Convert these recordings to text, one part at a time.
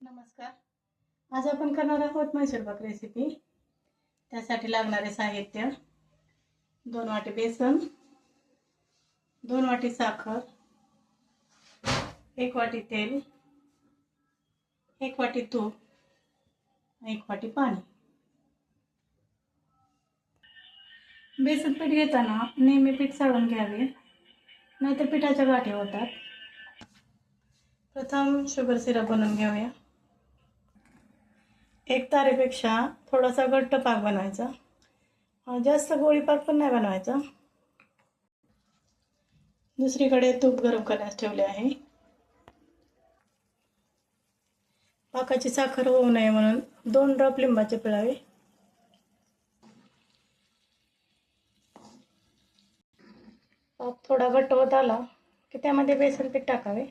नमस्कार. आज आपण करणार आहोत मैसूरपाक रेसिपी त्यासाठी लागणारे साहित्य दोन वाटी बेसन दोन वाटी साखर एक वाटी तेल एक वाटी तूप एक वाटी पाणी. बेसन पीठ घेताना नेहमी पीठ साळून घ्यावे नाहीतर पिठाच्या गाठी होतात. प्रथम शुगर सिरप बनवून घेऊया. एक तारेपेक्षा थोडासा घट्ट पाक बनवायचा. जास्त गोळीपाक पण नाही बनवायचा. दुसरीकडे तूप गरम करण्यास ठेवले आहे. पाकाची साखर होऊ नये म्हणून दोन ड्रॉप लिंबाचे पिळावे पाक थोडा घट्ट होत आला की त्यामध्ये बेसन पीठ टाकावे.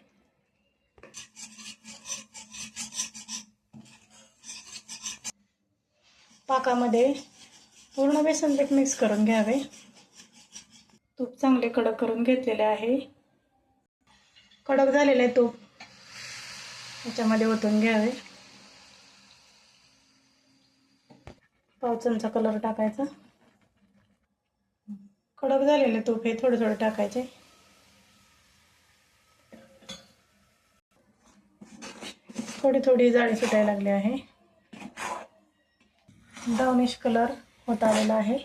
पाकामध्ये पूर्ण बेसन पीठ मिक्स करून घ्यावे. तूप चांगले कडक करून घेतलेले आहे. कडक झालेले तूप याच्यामध्ये ओतून घ्यावे. पाव चमचा कलर टाकायचा. कडक झालेले तूप हे थोडं थोडे टाकायचे. थोडी थोडी जाळी सुटायला लागली आहे. ब्राउनिश कलर होत आलेला आहे.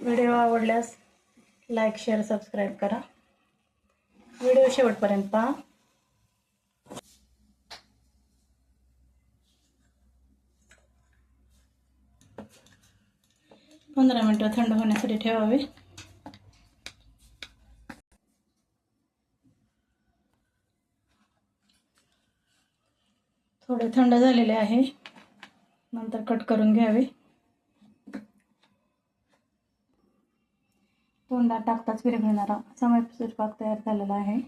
व्हिडिओ आवडल्यास लाईक शेअर सबस्क्राईब करा. व्हिडिओ शेवटपर्यंत पहा. पंधरा मिनटं थंड होण्यासाठी ठेवावे. थोडे थंड झालेले आहे. नंतर कट करून घ्यावे. तोंडात टाकताच विरघळणारा समय स्वयंपाक तयार झालेला आहे.